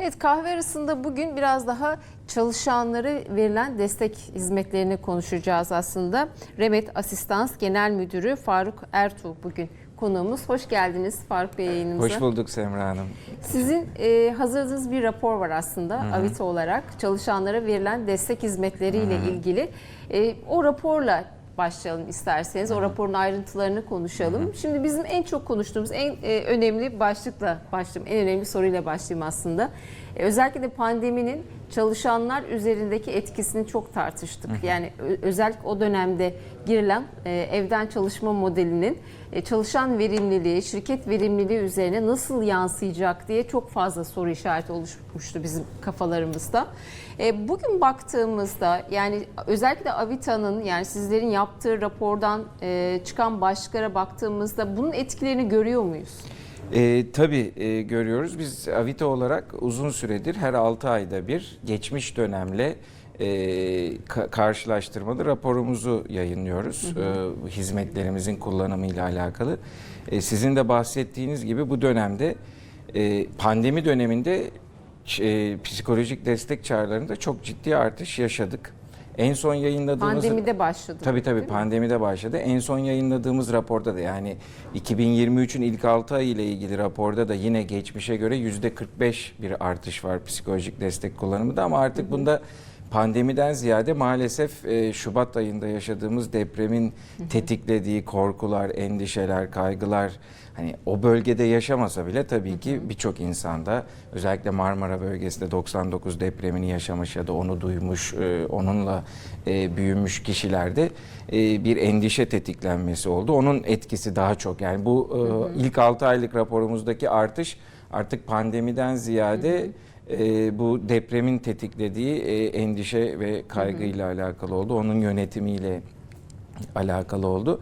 Evet kahve arasında bugün biraz daha çalışanlara verilen destek hizmetlerini konuşacağız aslında. Remet Asistans Genel Müdürü Faruk Ertuğ bugün konuğumuz. Hoş geldiniz Faruk Bey yayınımıza. Hoş bulduk Semra Hanım. Sizin e, hazırladığınız bir rapor var aslında Avito olarak çalışanlara verilen destek hizmetleriyle ilgili. E, o raporla başlayalım isterseniz. O raporun ayrıntılarını konuşalım. Şimdi bizim en çok konuştuğumuz en e, önemli başlıkla başlayayım. En önemli soruyla başlayayım aslında. E, özellikle de pandeminin çalışanlar üzerindeki etkisini çok tartıştık. Yani özellikle o dönemde girilen e, evden çalışma modelinin e, çalışan verimliliği, şirket verimliliği üzerine nasıl yansıyacak diye çok fazla soru işareti oluşmuştu bizim kafalarımızda. E, Bugün baktığımızda yani özellikle Avita'nın yani sizlerin yaptığı rapordan e, çıkan başlıklara baktığımızda bunun etkilerini görüyor muyuz? Ee, tabii e, görüyoruz. Biz Avito olarak uzun süredir her 6 ayda bir geçmiş dönemle e, ka- karşılaştırmalı raporumuzu yayınlıyoruz. E, hizmetlerimizin kullanımıyla alakalı. E, sizin de bahsettiğiniz gibi bu dönemde e, pandemi döneminde e, psikolojik destek çağrılarında çok ciddi artış yaşadık. En son yayınladığımız Pandemide başladı. Tabii tabii pandemide başladı. En son yayınladığımız raporda da yani 2023'ün ilk 6 ay ile ilgili raporda da yine geçmişe göre %45 bir artış var psikolojik destek kullanımında ama artık bunda pandemiden ziyade maalesef e, Şubat ayında yaşadığımız depremin tetiklediği korkular, endişeler, kaygılar hani o bölgede yaşamasa bile tabii ki birçok insanda özellikle Marmara bölgesinde 99 depremini yaşamış ya da onu duymuş, e, onunla e, büyümüş kişilerde e, bir endişe tetiklenmesi oldu. Onun etkisi daha çok. Yani bu e, ilk 6 aylık raporumuzdaki artış artık pandemiden ziyade e, bu depremin tetiklediği e, endişe ve kaygıyla alakalı oldu. Onun yönetimiyle alakalı oldu.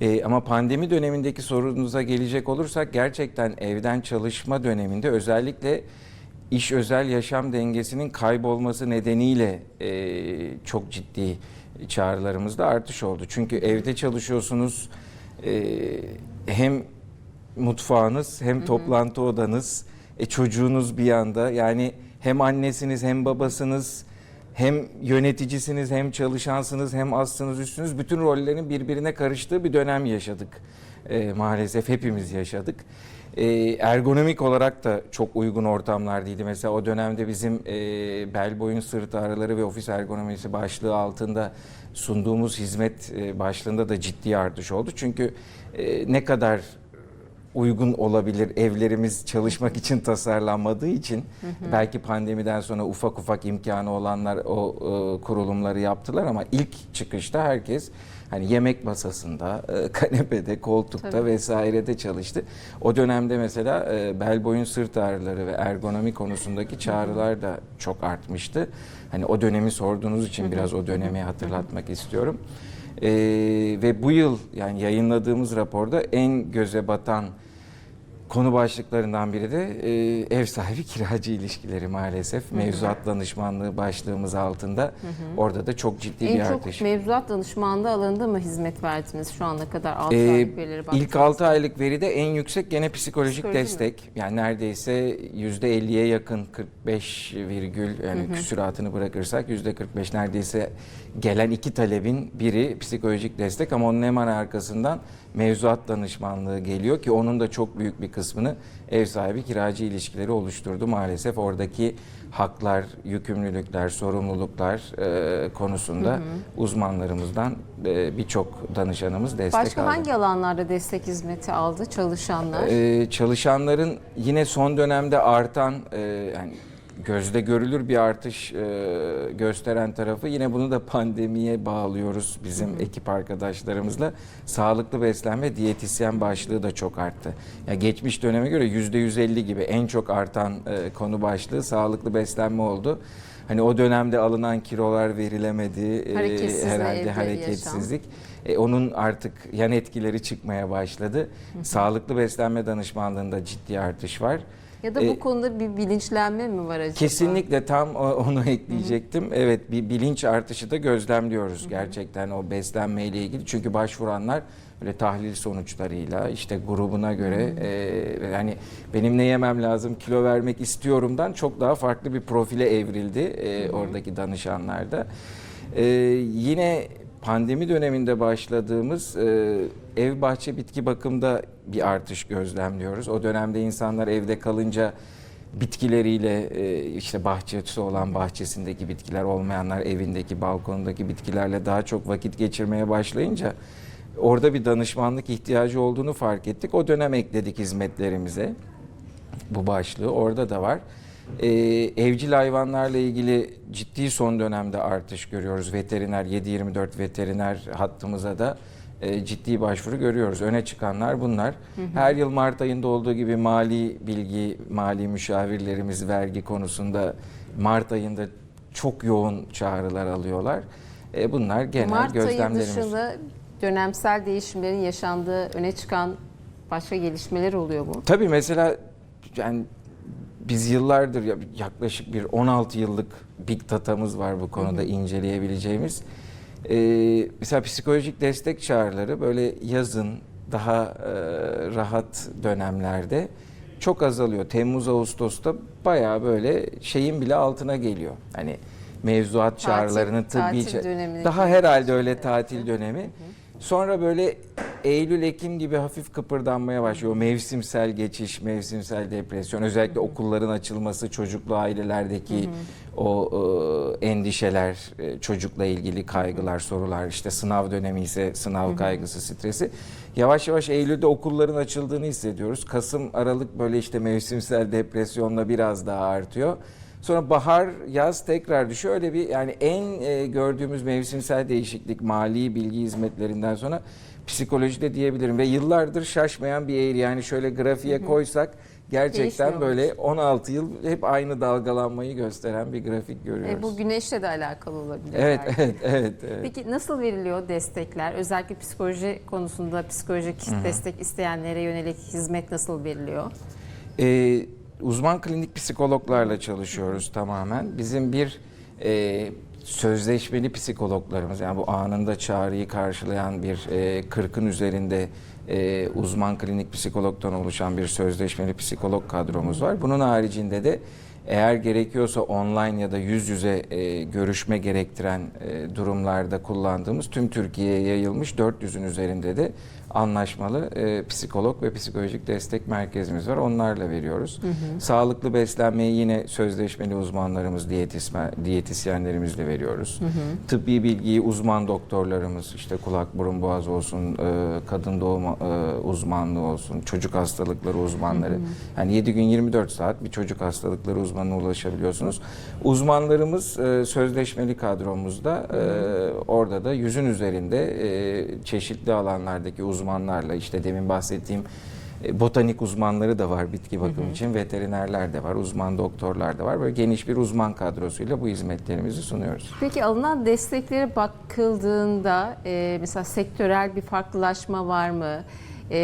E, ama pandemi dönemindeki sorunuza gelecek olursak gerçekten evden çalışma döneminde özellikle iş özel yaşam dengesinin kaybolması nedeniyle e, çok ciddi çağrılarımızda artış oldu. Çünkü evde çalışıyorsunuz e, hem mutfağınız hem toplantı odanız e, çocuğunuz bir yanda yani hem annesiniz hem babasınız hem yöneticisiniz hem çalışansınız hem astınız üstünüz bütün rollerin birbirine karıştığı bir dönem yaşadık. E, maalesef hepimiz yaşadık. E, ergonomik olarak da çok uygun ortamlar değildi. Mesela o dönemde bizim e, bel boyun sırt ağrıları ve ofis ergonomisi başlığı altında sunduğumuz hizmet e, başlığında da ciddi artış oldu. Çünkü e, ne kadar uygun olabilir. Evlerimiz çalışmak için tasarlanmadığı için belki pandemiden sonra ufak ufak imkanı olanlar o e, kurulumları yaptılar ama ilk çıkışta herkes hani yemek masasında, e, kanepede, koltukta Tabii. vesairede çalıştı. O dönemde mesela e, bel boyun sırt ağrıları ve ergonomi konusundaki çağrılar da çok artmıştı. Hani o dönemi sorduğunuz için biraz o dönemi hatırlatmak istiyorum. Ee, ve bu yıl yani yayınladığımız raporda en göze batan konu başlıklarından biri de e, ev sahibi kiracı ilişkileri maalesef. Mevzuat danışmanlığı başlığımız altında. Orada da çok ciddi bir En çok artış. mevzuat danışmanlığı alanında mı hizmet verdiniz şu ana kadar 6 Ee, aylık verilere İlk baktığınızda? 6 aylık veride en yüksek gene psikolojik Psikoloji mi? destek. Yani neredeyse %50'ye yakın 45 virgül yani küsuratını bırakırsak %45 neredeyse gelen iki talebin biri psikolojik destek ama onun hemen arkasından mevzuat danışmanlığı geliyor ki onun da çok büyük bir kısmını ev sahibi kiracı ilişkileri oluşturdu. Maalesef oradaki haklar, yükümlülükler, sorumluluklar e, konusunda uzmanlarımızdan e, birçok danışanımız destek Başka aldı. hangi alanlarda destek hizmeti aldı çalışanlar? Ee, çalışanların yine son dönemde artan e, yani gözde görülür bir artış e, gösteren tarafı yine bunu da pandemiye bağlıyoruz bizim ekip arkadaşlarımızla. Sağlıklı beslenme diyetisyen başlığı da çok arttı. Ya geçmiş döneme göre %150 gibi en çok artan e, konu başlığı sağlıklı beslenme oldu. Hani o dönemde alınan kilolar verilemedi. e, herhalde yaşam. hareketsizlik. E, onun artık yan etkileri çıkmaya başladı. Sağlıklı beslenme danışmanlığında ciddi artış var. Ya da bu E, konuda bir bilinçlenme mi var acaba? Kesinlikle tam onu ekleyecektim. Evet bir bilinç artışı da gözlemliyoruz gerçekten o beslenmeyle ilgili. Çünkü başvuranlar böyle tahlil sonuçlarıyla işte grubuna göre e, yani benim ne yemem lazım kilo vermek istiyorumdan çok daha farklı bir profile evrildi e, oradaki danışanlarda. E, yine pandemi döneminde başladığımız e, ev bahçe bitki bakımda bir artış gözlemliyoruz. O dönemde insanlar evde kalınca bitkileriyle e, işte bahçesi olan bahçesindeki bitkiler olmayanlar evindeki balkonundaki bitkilerle daha çok vakit geçirmeye başlayınca orada bir danışmanlık ihtiyacı olduğunu fark ettik. O dönem ekledik hizmetlerimize bu başlığı orada da var. Ee, evcil hayvanlarla ilgili ciddi son dönemde artış görüyoruz. Veteriner 7-24 veteriner hattımıza da e, ciddi başvuru görüyoruz. Öne çıkanlar bunlar. Her yıl Mart ayında olduğu gibi mali bilgi, mali müşavirlerimiz vergi konusunda Mart ayında çok yoğun çağrılar alıyorlar. E, bunlar genel Mart ayı gözlemlerimiz. dışında dönemsel değişimlerin yaşandığı öne çıkan başka gelişmeler oluyor mu? Tabii mesela yani biz yıllardır ya- yaklaşık bir 16 yıllık big datamız var bu konuda inceleyebileceğimiz. Ee, mesela psikolojik destek çağrıları böyle yazın daha e, rahat dönemlerde çok azalıyor. Temmuz Ağustos'ta bayağı böyle şeyin bile altına geliyor. Hani mevzuat Tatil- çağrılarının tıbbi tatil ça- daha herhalde öyle tatil dönemi. Sonra böyle Eylül Ekim gibi hafif kıpırdanmaya başlıyor. Mevsimsel geçiş, mevsimsel depresyon, özellikle okulların açılması, çocuklu ailelerdeki o e, endişeler, e, çocukla ilgili kaygılar, sorular, işte sınav dönemi ise sınav kaygısı, stresi. Yavaş yavaş Eylül'de okulların açıldığını hissediyoruz. Kasım, Aralık böyle işte mevsimsel depresyonla biraz daha artıyor. Sonra bahar, yaz tekrar düşüyor. Öyle bir yani en e, gördüğümüz mevsimsel değişiklik mali bilgi hizmetlerinden sonra psikolojide diyebilirim ve yıllardır şaşmayan bir eğri. Yani şöyle grafiğe koysak gerçekten böyle 16 yıl hep aynı dalgalanmayı gösteren bir grafik görüyoruz. E, bu güneşle de alakalı olabilir. evet, belki. evet, evet, evet. Peki nasıl veriliyor destekler? Özellikle psikoloji konusunda psikolojik destek isteyenlere yönelik hizmet nasıl veriliyor? Ee, uzman klinik psikologlarla çalışıyoruz tamamen. Bizim bir e, sözleşmeli psikologlarımız yani bu anında çağrıyı karşılayan bir e, 40'ın üzerinde e, uzman klinik psikologdan oluşan bir sözleşmeli psikolog kadromuz var. Bunun haricinde de eğer gerekiyorsa online ya da yüz yüze e, görüşme gerektiren e, durumlarda kullandığımız tüm Türkiye'ye yayılmış 400'ün üzerinde de anlaşmalı e, psikolog ve psikolojik destek merkezimiz var. Onlarla veriyoruz. Sağlıklı beslenmeyi yine sözleşmeli uzmanlarımız, diyetismen, diyetisyenlerimizle veriyoruz. Tıbbi bilgiyi uzman doktorlarımız, işte kulak, burun, boğaz olsun, e, kadın doğum e, uzmanlığı olsun, çocuk hastalıkları uzmanları. Yani 7 gün 24 saat bir çocuk hastalıkları uzmanına ulaşabiliyorsunuz. Uzmanlarımız e, sözleşmeli kadromuzda. E, orada da yüzün üzerinde e, çeşitli alanlardaki uzmanlarla işte demin bahsettiğim e, botanik uzmanları da var bitki bakım için, veterinerler de var, uzman doktorlar da var. Böyle geniş bir uzman kadrosuyla bu hizmetlerimizi sunuyoruz. Peki alınan desteklere bakıldığında e, mesela sektörel bir farklılaşma var mı? E,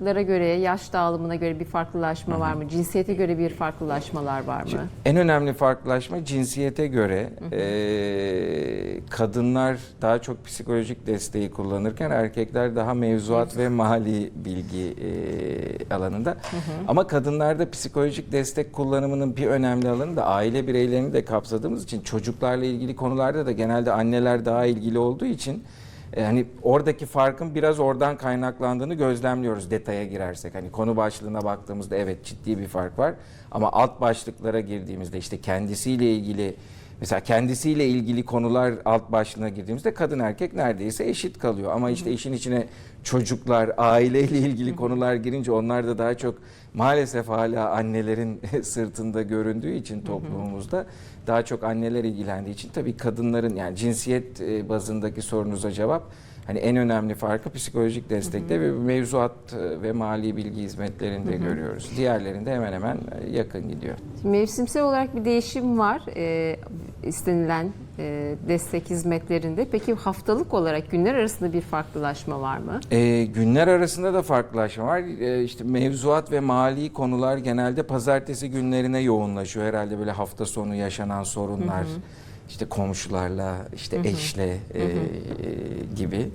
yaşlara göre, yaş dağılımına göre bir farklılaşma var mı? Cinsiyete göre bir farklılaşmalar var mı? En önemli farklılaşma cinsiyete göre e, kadınlar daha çok psikolojik desteği kullanırken erkekler daha mevzuat ve mali bilgi e, alanında. Ama kadınlarda psikolojik destek kullanımının bir önemli alanı da aile bireylerini de kapsadığımız için çocuklarla ilgili konularda da genelde anneler daha ilgili olduğu için hani oradaki farkın biraz oradan kaynaklandığını gözlemliyoruz detaya girersek. Hani konu başlığına baktığımızda evet ciddi bir fark var ama alt başlıklara girdiğimizde işte kendisiyle ilgili mesela kendisiyle ilgili konular alt başlığına girdiğimizde kadın erkek neredeyse eşit kalıyor. Ama işte işin içine çocuklar, aileyle ilgili konular girince onlar da daha çok maalesef hala annelerin sırtında göründüğü için toplumumuzda daha çok anneler ilgilendiği için tabii kadınların yani cinsiyet e, bazındaki sorunuza cevap hani en önemli farkı psikolojik destekte ve mevzuat e, ve mali bilgi hizmetlerinde görüyoruz. Diğerlerinde hemen hemen e, yakın gidiyor. Şimdi Mevsimsel olarak bir değişim var e, istenilen e, destek hizmetlerinde. Peki haftalık olarak günler arasında bir farklılaşma var mı? E, günler arasında da farklılaşma var. E, işte mevzuat ve mali konular genelde pazartesi günlerine yoğunlaşıyor. Herhalde böyle hafta sonu yaşanan sorunlar, işte komşularla, işte eşle e, e, gibi.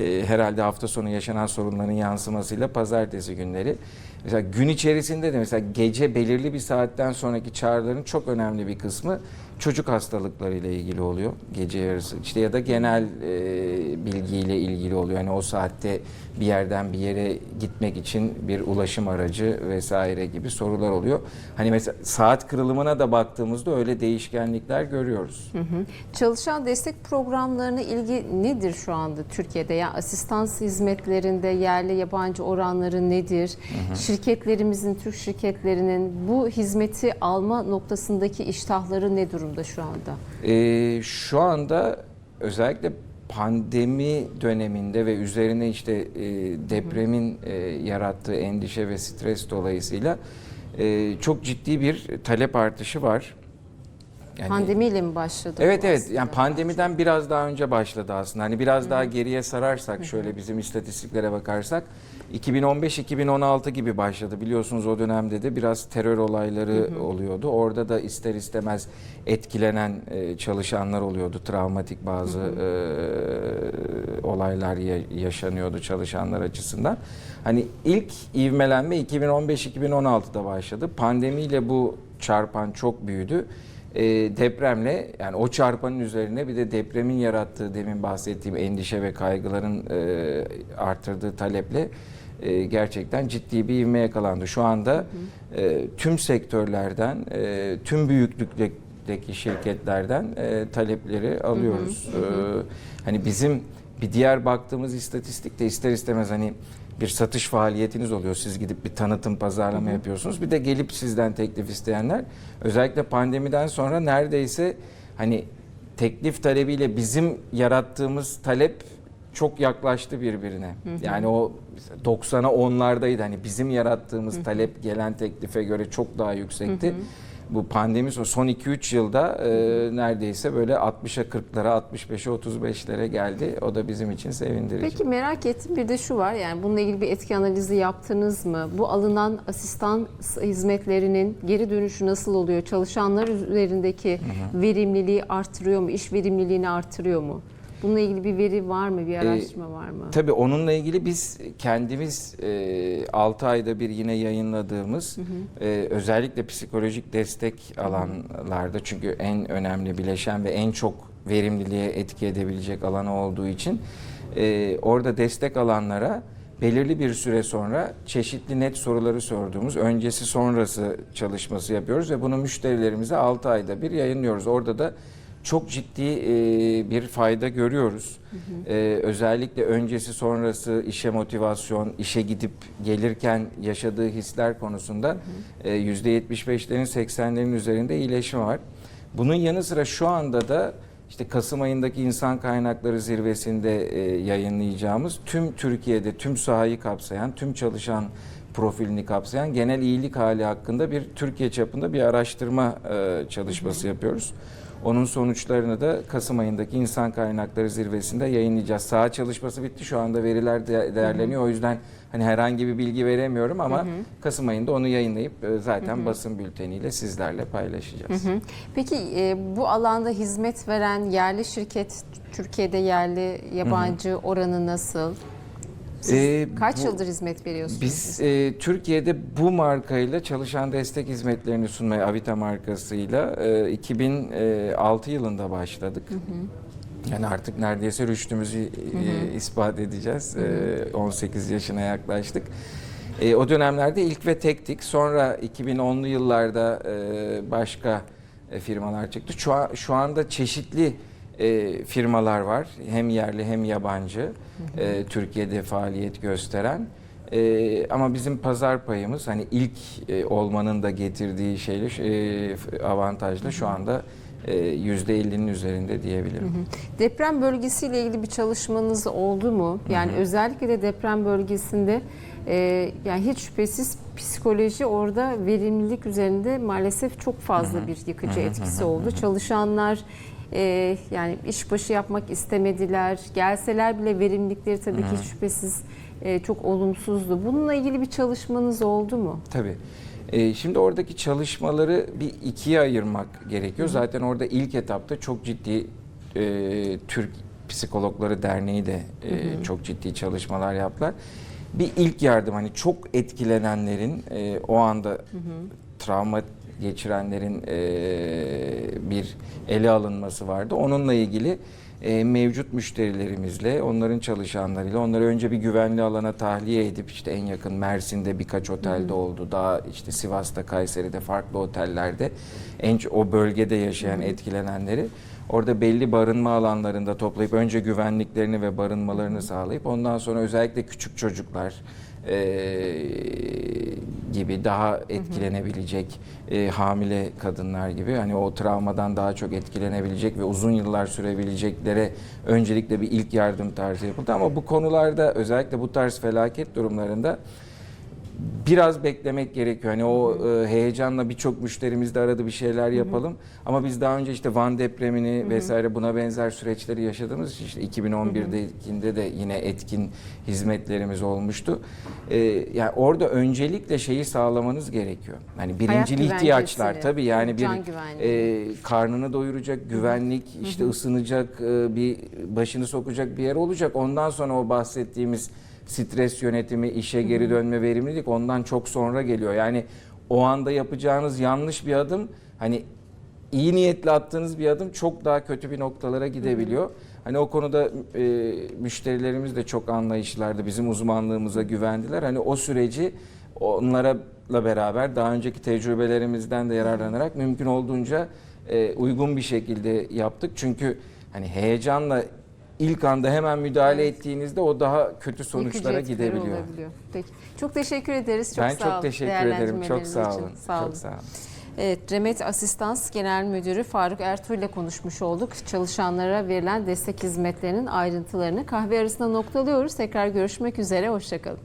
E, herhalde hafta sonu yaşanan sorunların yansımasıyla pazartesi günleri. Mesela gün içerisinde de mesela gece belirli bir saatten sonraki çağrıların çok önemli bir kısmı çocuk hastalıkları ile ilgili oluyor gece yarısı işte ya da genel e, bilgiyle ilgili oluyor. Yani o saatte bir yerden bir yere gitmek için bir ulaşım aracı vesaire gibi sorular oluyor. Hani mesela saat kırılımına da baktığımızda öyle değişkenlikler görüyoruz. Hı hı. Çalışan destek programlarına ilgi nedir şu anda Türkiye'de? Yani asistans hizmetlerinde yerli yabancı oranları nedir? Şirketlerimizin, Türk şirketlerinin bu hizmeti alma noktasındaki iştahları ne durumda şu anda? Ee, şu anda özellikle pandemi döneminde ve üzerine işte e, depremin e, yarattığı endişe ve stres dolayısıyla e, çok ciddi bir talep artışı var. Yani- Pandemiyle mi başladı? Evet evet aslında? yani pandemiden biraz daha önce başladı aslında. Hani biraz daha geriye sararsak şöyle bizim istatistiklere bakarsak 2015-2016 gibi başladı. Biliyorsunuz o dönemde de biraz terör olayları oluyordu. Orada da ister istemez etkilenen e, çalışanlar oluyordu. Travmatik bazı e, olaylar ya- yaşanıyordu çalışanlar açısından. Hani ilk ivmelenme 2015-2016'da başladı. Pandemiyle bu çarpan çok büyüdü e, depremle yani o çarpanın üzerine bir de depremin yarattığı demin bahsettiğim endişe ve kaygıların e, artırdığı taleple e, gerçekten ciddi bir ivme yakalandı. Şu anda e, tüm sektörlerden, e, tüm büyüklükteki şirketlerden e, talepleri alıyoruz. E, hani bizim bir diğer baktığımız istatistik de ister istemez hani bir satış faaliyetiniz oluyor. Siz gidip bir tanıtım, pazarlama yapıyorsunuz. Bir de gelip sizden teklif isteyenler özellikle pandemiden sonra neredeyse hani teklif talebiyle bizim yarattığımız talep çok yaklaştı birbirine. Yani o 90'a 10'lardaydı. Hani bizim yarattığımız talep gelen teklife göre çok daha yüksekti. Bu pandemi son, son 2-3 yılda e, neredeyse böyle 60'a 40'lara, 65'e 35'lere geldi. O da bizim için sevindirici. Peki merak ettim bir de şu var yani bununla ilgili bir etki analizi yaptınız mı? Bu alınan asistan hizmetlerinin geri dönüşü nasıl oluyor? Çalışanlar üzerindeki verimliliği artırıyor mu? İş verimliliğini artırıyor mu? Bununla ilgili bir veri var mı? Bir araştırma var mı? Tabii onunla ilgili biz kendimiz e, 6 ayda bir yine yayınladığımız e, özellikle psikolojik destek alanlarda çünkü en önemli bileşen ve en çok verimliliğe etki edebilecek alanı olduğu için e, orada destek alanlara belirli bir süre sonra çeşitli net soruları sorduğumuz öncesi sonrası çalışması yapıyoruz ve bunu müşterilerimize 6 ayda bir yayınlıyoruz. Orada da çok ciddi e, bir fayda görüyoruz. E, özellikle öncesi sonrası işe motivasyon, işe gidip gelirken yaşadığı hisler konusunda e, %75'lerin 80'lerin üzerinde iyileşme var. Bunun yanı sıra şu anda da işte Kasım ayındaki insan kaynakları zirvesinde e, yayınlayacağımız tüm Türkiye'de tüm sahayı kapsayan, tüm çalışan profilini kapsayan genel iyilik hali hakkında bir Türkiye çapında bir araştırma e, çalışması yapıyoruz. Onun sonuçlarını da Kasım ayındaki insan kaynakları zirvesinde yayınlayacağız. Saha çalışması bitti. Şu anda veriler de- değerleniyor. O yüzden hani herhangi bir bilgi veremiyorum ama Kasım ayında onu yayınlayıp e, zaten basın bülteniyle sizlerle paylaşacağız. Hı. Peki e, bu alanda hizmet veren yerli şirket Türkiye'de yerli yabancı oranı nasıl? Siz Ee, kaç bu- yıldır hizmet veriyorsunuz? Biz e, Türkiye'de bu markayla çalışan destek hizmetlerini sunmaya Avita markasıyla e, 2006 yılında başladık. Yani artık neredeyse rüştümüzü e, ispat edeceğiz. E, 18 yaşına yaklaştık. E, o dönemlerde ilk ve tektik. Sonra 2010'lu yıllarda e, başka e, firmalar çıktı. Şu, an- şu anda çeşitli e, firmalar var. Hem yerli hem yabancı. e, Türkiye'de faaliyet gösteren. E, ama bizim pazar payımız hani ilk e, olmanın da getirdiği şeyle e, avantajla şu anda e, %50'nin üzerinde diyebilirim. Deprem bölgesiyle ilgili bir çalışmanız oldu mu? Yani özellikle de deprem bölgesinde e, yani hiç şüphesiz psikoloji orada verimlilik üzerinde maalesef çok fazla bir yıkıcı etkisi oldu. Çalışanlar e, yani işbaşı yapmak istemediler. Gelseler bile verimlilikleri tabii ki şüphesiz e, çok olumsuzdu. Bununla ilgili bir çalışmanız oldu mu? Tabii. Ee, şimdi oradaki çalışmaları bir ikiye ayırmak gerekiyor. Zaten orada ilk etapta çok ciddi e, Türk Psikologları Derneği de e, çok ciddi çalışmalar yaptılar. Bir ilk yardım hani çok etkilenenlerin e, o anda travma geçirenlerin e, bir ele alınması vardı. Onunla ilgili e, mevcut müşterilerimizle, onların çalışanlarıyla onları önce bir güvenli alana tahliye edip işte en yakın Mersin'de birkaç otelde oldu. Daha işte Sivas'ta, Kayseri'de farklı otellerde en o bölgede yaşayan etkilenenleri orada belli barınma alanlarında toplayıp önce güvenliklerini ve barınmalarını sağlayıp ondan sonra özellikle küçük çocuklar e, gibi daha etkilenebilecek e, hamile kadınlar gibi hani o travmadan daha çok etkilenebilecek ve uzun yıllar sürebileceklere öncelikle bir ilk yardım tarzı yapıldı. Ama bu konularda özellikle bu tarz felaket durumlarında biraz beklemek gerekiyor. Hani o e, heyecanla birçok müşterimiz de aradı bir şeyler yapalım. Ama biz daha önce işte Van depremini vesaire buna benzer süreçleri yaşadığımız için işte 2011'dekinde de yine etkin hizmetlerimiz olmuştu. E, yani orada öncelikle şeyi sağlamanız gerekiyor. Hani birincil ihtiyaçlar tabii yani bir e, karnını doyuracak, güvenlik, işte ısınacak, e, bir başını sokacak bir yer olacak. Ondan sonra o bahsettiğimiz stres yönetimi, işe geri dönme, verimlilik ondan çok sonra geliyor. Yani o anda yapacağınız yanlış bir adım hani iyi niyetle attığınız bir adım çok daha kötü bir noktalara gidebiliyor. Hani o konuda e, müşterilerimiz de çok anlayışlardı. Bizim uzmanlığımıza güvendiler. Hani o süreci onlarla beraber daha önceki tecrübelerimizden de yararlanarak mümkün olduğunca e, uygun bir şekilde yaptık. Çünkü hani heyecanla ilk anda hemen müdahale Evet. ettiğinizde o daha kötü sonuçlara Yıkıcı gidebiliyor. olabiliyor. Peki. Çok teşekkür ederiz. Çok ben sağ çok teşekkür ederim. Çok sağ için. olun. Sağ olun. Çok sağ olun. Evet, Remet Asistans Genel Müdürü Faruk Ertuğ ile konuşmuş olduk. Çalışanlara verilen destek hizmetlerinin ayrıntılarını kahve arasında noktalıyoruz. Tekrar görüşmek üzere, hoşçakalın.